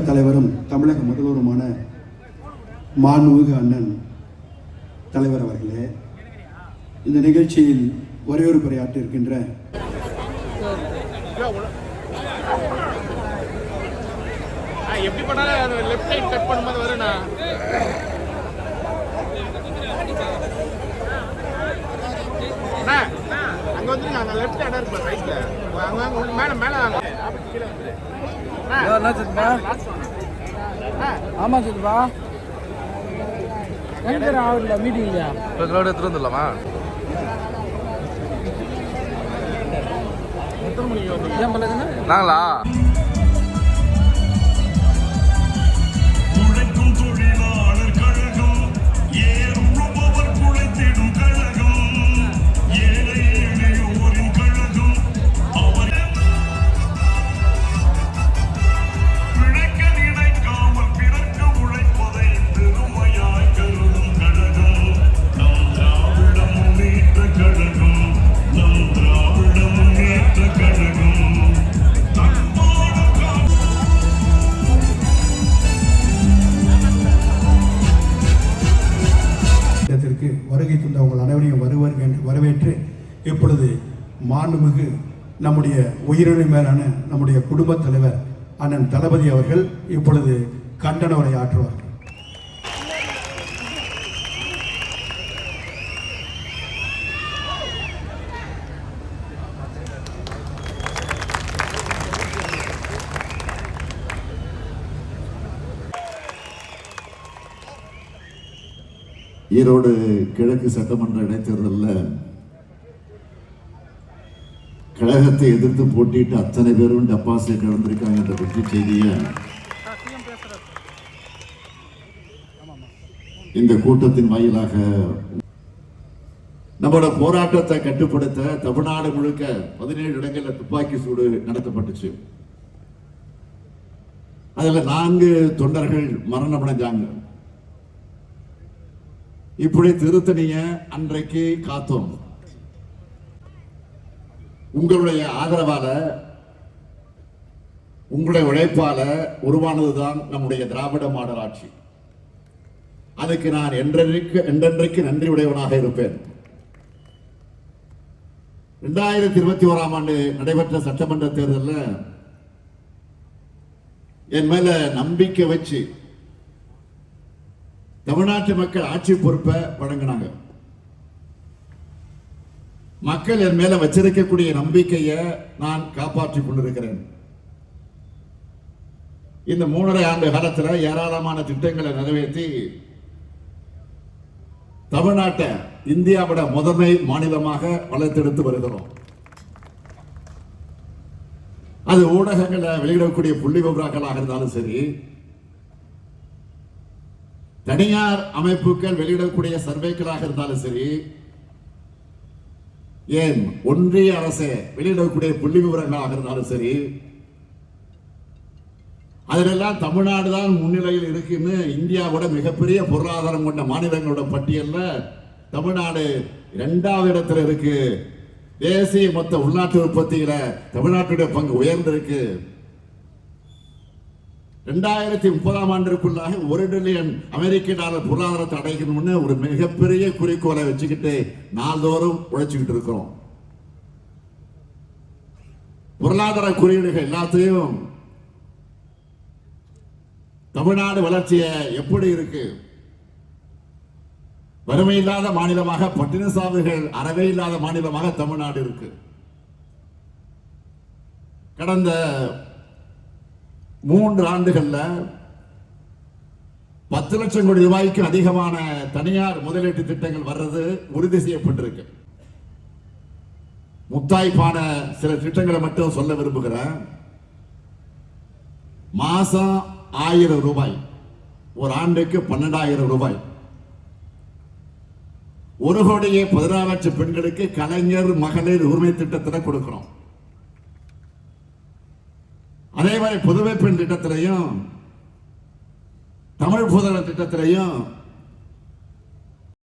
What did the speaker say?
தலைவரும் தமிழக முதல்வருமான மாண்புமிகு அண்ணன் தலைவர் அவர்களே இந்த நிகழ்ச்சியில் ஒரே ஒரு வரவேற்புரையாற்ற இருக்கின்ற ஆ, எப்படி பண்ணாலும் லெஃப்ட் சைட் கட் பண்ணும்போது வரும்ண்ணா அண்ணா, அங்க வந்து அங்க லெஃப்ட் இடம் இருக்கு ரைட்ல அங்க மேல மேல வாங்க. என்ன சித்தப்பா last one. அண்ணா, ஆமா சித்தப்பா எங்க ஆகல மீட்டிங் இல்லையா? இப்போ கிரௌட் எடுத்துட்டு வந்துடலாமா? எத்தனை மணிக்கு நாங்களா? இடத்திற்கு வருகை தந்த உங்கள் அனைவரையும் வருவர் என்று வரவேற்று இப்பொழுது மாண்புமிகு நம்முடைய உயிரிழமை மேலான நம்முடைய குடும்பத் தலைவர் அண்ணன் தளபதி அவர்கள் இப்பொழுது கண்டன உரை ஆற்றுவார் ஈரோடு கிழக்கு சட்டமன்ற இடைத்தேர்தலில் கழகத்தை எதிர்த்து போட்டிட்டு அத்தனை பேரும் டெபாசிட் இழந்திருக்காங்க என்ற வெற்றி செய்தியை இந்த கூட்டத்தின் வாயிலாக நம்மளோட போராட்டத்தை கட்டுப்படுத்த தமிழ்நாடு முழுக்க பதினேழு இடங்களில் துப்பாக்கி சூடு நடத்தப்பட்டுச்சு. அதுல நான்கு தொண்டர்கள் மரணமடைஞ்சாங்க. இப்படி திருத்தணிய அன்றைக்கு காத்தோம். உங்களுடைய ஆதரவால உங்களுடைய உழைப்பால உருவானதுதான் நம்முடைய திராவிட மாடல் ஆட்சி. அதுக்கு நான் என்றென்றைக்கு என்றென்றைக்கு நன்றி உடையவனாக இருப்பேன். இரண்டாயிரத்தி இருபத்தி ஓராம் ஆண்டு நடைபெற்ற சட்டமன்ற தேர்தலில் என் மேல நம்பிக்கை வச்சு தமிழ்நாட்டு மக்கள் ஆட்சி பொறுப்பை வழங்கினாங்க. மக்கள் என் மேல வச்சிருக்கக்கூடிய நம்பிக்கையை நான் காப்பாற்றிக் கொண்டிருக்கிறேன். இந்த மூணரை ஆண்டு காலத்தில் ஏராளமான திட்டங்களை நிறைவேற்றி தமிழ்நாட்டை இந்தியாவோட முதன்மை மாநிலமாக வளர்த்தெடுத்து வருகிறோம். அது ஊடகங்களை வெளியிடக்கூடிய புள்ளி விவரங்களாக இருந்தாலும் சரி தனியார் அமைப்புகள் வெளியிடக்கூடிய சர்வேக்களாக இருந்தாலும் சரி ஏன் ஒன்றிய அரசு வெளியிடக்கூடிய புள்ளி விவரங்களாக இருந்தாலும் சரி அதிலெல்லாம் தமிழ்நாடு தான் முன்னிலையில் இருக்குன்னு இந்தியாவோட மிகப்பெரிய பொருளாதாரம் கொண்ட மாநிலங்களோட பட்டியலில் தமிழ்நாடு இரண்டாவது இடத்துல இருக்கு. தேசிய மொத்த உள்நாட்டு உற்பத்தியில தமிழ்நாட்டுடைய பங்கு உயர்ந்திருக்கு. ரெண்டாயிரத்தி முப்பதாம் ஆண்டிற்குள்ளாக ஒரு டிரில்லியன் அமெரிக்க டாலர் பொருளாதாரத்தை அடைக்கணும்னு ஒரு மிகப்பெரிய குறிக்கோளை வச்சுக்கிட்டு நாள்தோறும் உழைச்சிக்கிட்டு இருக்கிறோம். பொருளாதார குறியீடுகள் எல்லாத்தையும் தமிழ்நாடு வளர்ச்சிய எப்படி இருக்கு? வறுமை இல்லாத மாநிலமாக பட்டினசாமிகள் அறவே இல்லாத மாநிலமாக தமிழ்நாடு இருக்கு. கடந்த மூன்று ஆண்டுகள்ல பத்து லட்சம் கோடி ரூபாய்க்கு அதிகமான தனியார் முதலீட்டு திட்டங்கள் வர்றது உறுதி செய்யப்பட்டிருக்கு. முத்தாய்ப்பான சில திட்டங்களை மட்டும் சொல்ல விரும்புகிறேன். மாசம் ஆயிரம் ரூபாய். ஒரு ஆண்டுக்கு பன்னெண்டாயிரம் ரூபாய். ஒரு கோடியே பதினாறு லட்சம் பெண்களுக்கு கலைஞர் மகளிர் உரிமை திட்டத்தில் கொடுக்கிறோம். அதே மாதிரி புதுமை பெண் திட்டத்திலையும் தமிழ் புதன திட்டத்திலையும்